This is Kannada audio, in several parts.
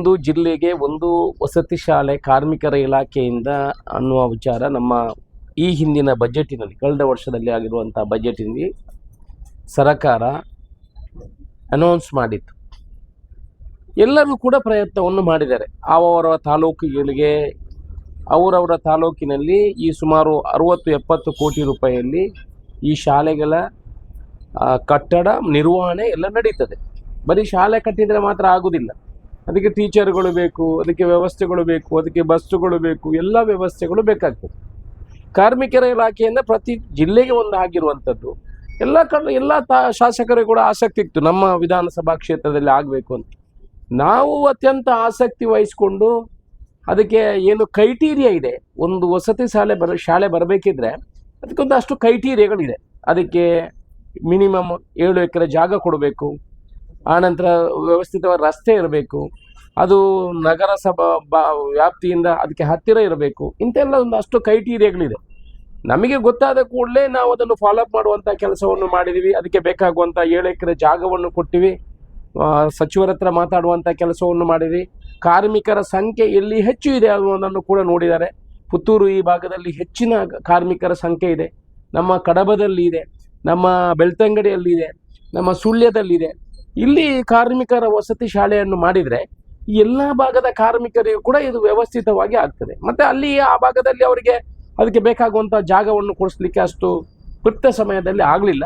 ಒಂದು ಜಿಲ್ಲೆಗೆ ಒಂದು ವಸತಿ ಶಾಲೆ ಕಾರ್ಮಿಕರ ಇಲಾಖೆಯಿಂದ ಅನ್ನುವ ವಿಚಾರ ನಮ್ಮ ಈ ಹಿಂದಿನ ಬಜೆಟಿನಲ್ಲಿ, ಕಳೆದ ವರ್ಷದಲ್ಲಿ ಆಗಿರುವಂಥ ಬಜೆಟಿನಲ್ಲಿ ಸರಕಾರ ಅನೌನ್ಸ್ ಮಾಡಿತ್ತು. ಎಲ್ಲರೂ ಕೂಡ ಪ್ರಯತ್ನವನ್ನು ಮಾಡಿದ್ದಾರೆ. ಅವರವರ ತಾಲೂಕುಗಳಿಗೆ, ಅವರವರ ತಾಲೂಕಿನಲ್ಲಿ ಈ ಸುಮಾರು ಅರುವತ್ತು ಎಪ್ಪತ್ತು ಕೋಟಿ ರೂಪಾಯಿಯಲ್ಲಿ ಈ ಶಾಲೆಗಳ ಕಟ್ಟಡ ನಿರ್ವಹಣೆ ಎಲ್ಲ ನಡೀತದೆ. ಬರೀ ಶಾಲೆ ಕಟ್ಟಿದರೆ ಮಾತ್ರ ಆಗುವುದಿಲ್ಲ ಅದಕ್ಕೆ ಟೀಚರ್ಗಳು ಬೇಕು, ಅದಕ್ಕೆ ವ್ಯವಸ್ಥೆಗಳು ಬೇಕು, ಅದಕ್ಕೆ ಬಸ್ಸುಗಳು ಬೇಕು, ಎಲ್ಲ ವ್ಯವಸ್ಥೆಗಳು ಬೇಕಾಗ್ತದೆ. ಕಾರ್ಮಿಕರ ಇಲಾಖೆಯಿಂದ ಪ್ರತಿ ಜಿಲ್ಲೆಗೆ ಒಂದು ಆಗಿರುವಂಥದ್ದು. ಎಲ್ಲ ಕಡೆ, ಎಲ್ಲ ತಾ ಶಾಸಕರು ಕೂಡ ಆಸಕ್ತಿ ಇತ್ತು. ನಮ್ಮ ವಿಧಾನಸಭಾ ಕ್ಷೇತ್ರದಲ್ಲಿ ಆಗಬೇಕು ಅಂತ. ನಾವು ಅತ್ಯಂತ ಆಸಕ್ತಿ ವಹಿಸ್ಕೊಂಡು ಅದಕ್ಕೆ ಏನು ಕ್ರೈಟೀರಿಯಾ ಇದೆ. ಒಂದು ವಸತಿ ಶಾಲೆ ಬರ, ಶಾಲೆ ಬರಬೇಕಿದ್ರೆ ಅದಕ್ಕೊಂದು ಅಷ್ಟು ಕ್ರೈಟೀರಿಯಾಗಳಿದೆ ಅದಕ್ಕೆ ಮಿನಿಮಮ್ ಏಳು ಎಕರೆ ಜಾಗ ಕೊಡಬೇಕು. ಆನಂತರ ವ್ಯವಸ್ಥಿತವಾದ ರಸ್ತೆ ಇರಬೇಕು. ಅದು ನಗರಸಭಾ ಬಾ ವ್ಯಾಪ್ತಿಯಿಂದ ಅದಕ್ಕೆ ಹತ್ತಿರ ಇರಬೇಕು. ಇಂತೆಲ್ಲ ಒಂದಷ್ಟು ಕ್ರೈಟೀರಿಯಾಗಳಿದೆ ನಮಗೆ ಗೊತ್ತಾದ ಕೂಡಲೇ ನಾವು ಅದನ್ನು ಫಾಲೋಅಪ್ ಮಾಡುವಂಥ ಕೆಲಸವನ್ನು ಮಾಡಿದ್ದೀವಿ ಅದಕ್ಕೆ ಬೇಕಾಗುವಂಥ ಏಳು ಎಕರೆ ಜಾಗವನ್ನು ಕೊಟ್ಟಿವಿ. ಸಚಿವರ ಹತ್ರ ಮಾತಾಡುವಂಥ ಕೆಲಸವನ್ನು ಮಾಡಿದ್ವಿ. ಕಾರ್ಮಿಕರ ಸಂಖ್ಯೆ ಎಲ್ಲಿ ಹೆಚ್ಚು ಇದೆ ಅನ್ನೋದನ್ನು ಕೂಡ ನೋಡಿದ್ದಾರೆ. ಪುತ್ತೂರು ಈ ಭಾಗದಲ್ಲಿ ಹೆಚ್ಚಿನ ಕಾರ್ಮಿಕರ ಸಂಖ್ಯೆ ಇದೆ. ನಮ್ಮ ಕಡಬದಲ್ಲಿ ಇದೆ. ನಮ್ಮ ಬೆಳ್ತಂಗಡಿಯಲ್ಲಿ ಇದೆ. ನಮ್ಮ ಸುಳ್ಯದಲ್ಲಿದೆ ಇಲ್ಲಿ ಕಾರ್ಮಿಕರ ವಸತಿ ಶಾಲೆಯನ್ನು ಮಾಡಿದರೆ ಎಲ್ಲ ಭಾಗದ ಕಾರ್ಮಿಕರಿಗೂ ಕೂಡ ಇದು ವ್ಯವಸ್ಥಿತವಾಗಿ ಆಗ್ತದೆ. ಮತ್ತೆ ಅಲ್ಲಿ ಆ ಭಾಗದಲ್ಲಿ ಅವರಿಗೆ ಅದಕ್ಕೆ ಬೇಕಾಗುವಂಥ ಜಾಗವನ್ನು ಕೊಡಿಸ್ಲಿಕ್ಕೆ ಅಷ್ಟು ಕೃತ್ಯ ಸಮಯದಲ್ಲಿ ಆಗಲಿಲ್ಲ.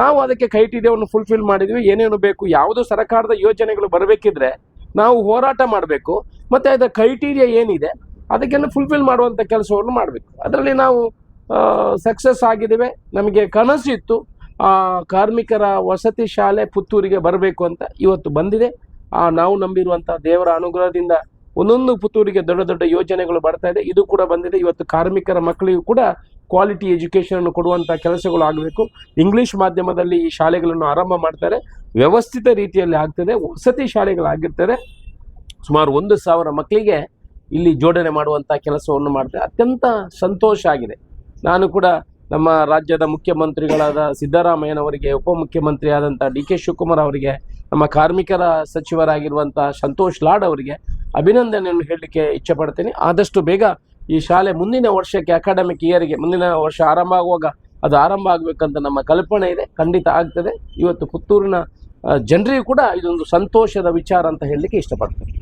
ನಾವು ಅದಕ್ಕೆ ಕೈಟಿಡಿಯವನ್ನು ಫುಲ್ಫಿಲ್ ಮಾಡಿದ್ವಿ. ಏನೇನು ಬೇಕು, ಯಾವುದು ಸರ್ಕಾರದ ಯೋಜನೆಗಳು ಬರಬೇಕಿದ್ರೆ ನಾವು ಹೋರಾಟ ಮಾಡಬೇಕು. ಮತ್ತು ಅದರ ಕ್ರೈಟೀರಿಯಾ ಏನಿದೆ, ಅದಕ್ಕೆಲ್ಲ ಫುಲ್ಫಿಲ್ ಮಾಡುವಂಥ ಕೆಲಸವನ್ನು ಮಾಡಬೇಕು. ಅದರಲ್ಲಿ ನಾವು ಸಕ್ಸಸ್ ಆಗಿದ್ದೇವೆ. ನಮಗೆ ಕನಸಿತ್ತು. ಕಾರ್ಮಿಕರ ವಸತಿ ಶಾಲೆ ಪುತ್ತೂರಿಗೆ ಬರಬೇಕು ಅಂತ ಇವತ್ತು ಬಂದಿದೆ. ಆ ನಾವು ನಂಬಿರುವಂಥ ದೇವರ ಅನುಗ್ರಹದಿಂದ ಒಂದೊಂದು ಪುತ್ತೂರಿಗೆ ದೊಡ್ಡ ದೊಡ್ಡ ಯೋಜನೆಗಳು ಬರ್ತಾ ಇದೆ. ಇದು ಕೂಡ ಬಂದಿದೆ. ಇವತ್ತು ಕಾರ್ಮಿಕರ ಮಕ್ಕಳಿಗೂ ಕೂಡ ಕ್ವಾಲಿಟಿ ಎಜುಕೇಷನ್ ಅನ್ನು ಕೊಡುವಂಥ ಕೆಲಸಗಳು ಆಗಬೇಕು. ಇಂಗ್ಲಿಷ್ ಮಾಧ್ಯಮದಲ್ಲಿ ಈ ಶಾಲೆಗಳನ್ನು ಆರಂಭ ಮಾಡ್ತಾರೆ. ವ್ಯವಸ್ಥಿತ ರೀತಿಯಲ್ಲಿ ಆಗ್ತದೆ. ವಸತಿ ಶಾಲೆಗಳಾಗಿರ್ತದೆ ಸುಮಾರು ಒಂದು ಸಾವಿರ ಮಕ್ಕಳಿಗೆ ಇಲ್ಲಿ ಜೋಡಣೆ ಮಾಡುವಂಥ ಕೆಲಸವನ್ನು ಮಾಡ್ತಾರೆ. ಅತ್ಯಂತ ಸಂತೋಷ ಆಗಿದೆ. ನಾನು ಕೂಡ ನಮ್ಮ ರಾಜ್ಯದ ಮುಖ್ಯಮಂತ್ರಿಗಳಾದ ಸಿದ್ದರಾಮಯ್ಯನವರಿಗೆ ಉಪಮುಖ್ಯಮಂತ್ರಿ ಆದಂಥ ಡಿ ಕೆ ಶಿವಕುಮಾರ್ ಅವರಿಗೆ, ನಮ್ಮ ಕಾರ್ಮಿಕರ ಸಚಿವರಾಗಿರುವಂಥ ಸಂತೋಷ್ ಲಾಡ್ ಅವರಿಗೆ ಅಭಿನಂದನೆಯನ್ನು ಹೇಳಲಿಕ್ಕೆ ಇಚ್ಛೆಪಡ್ತೀನಿ. ಆದಷ್ಟು ಬೇಗ ಈ ಶಾಲೆ ಮುಂದಿನ ವರ್ಷಕ್ಕೆ ಅಕಾಡೆಮಿಕ್ ಇಯರ್ಗೆ ಮುಂದಿನ ವರ್ಷ ಆರಂಭ ಆಗುವಾಗ ಅದು ಆರಂಭ ಆಗಬೇಕಂತ ನಮ್ಮ ಕಲ್ಪನೆ ಇದೆ. ಖಂಡಿತ ಆಗ್ತದೆ. ಇವತ್ತು ಪುತ್ತೂರಿನ ಜನರಿಗೂ ಕೂಡ ಇದೊಂದು ಸಂತೋಷದ ವಿಚಾರ ಅಂತ ಹೇಳಲಿಕ್ಕೆ ಇಷ್ಟಪಡ್ತೇನೆ.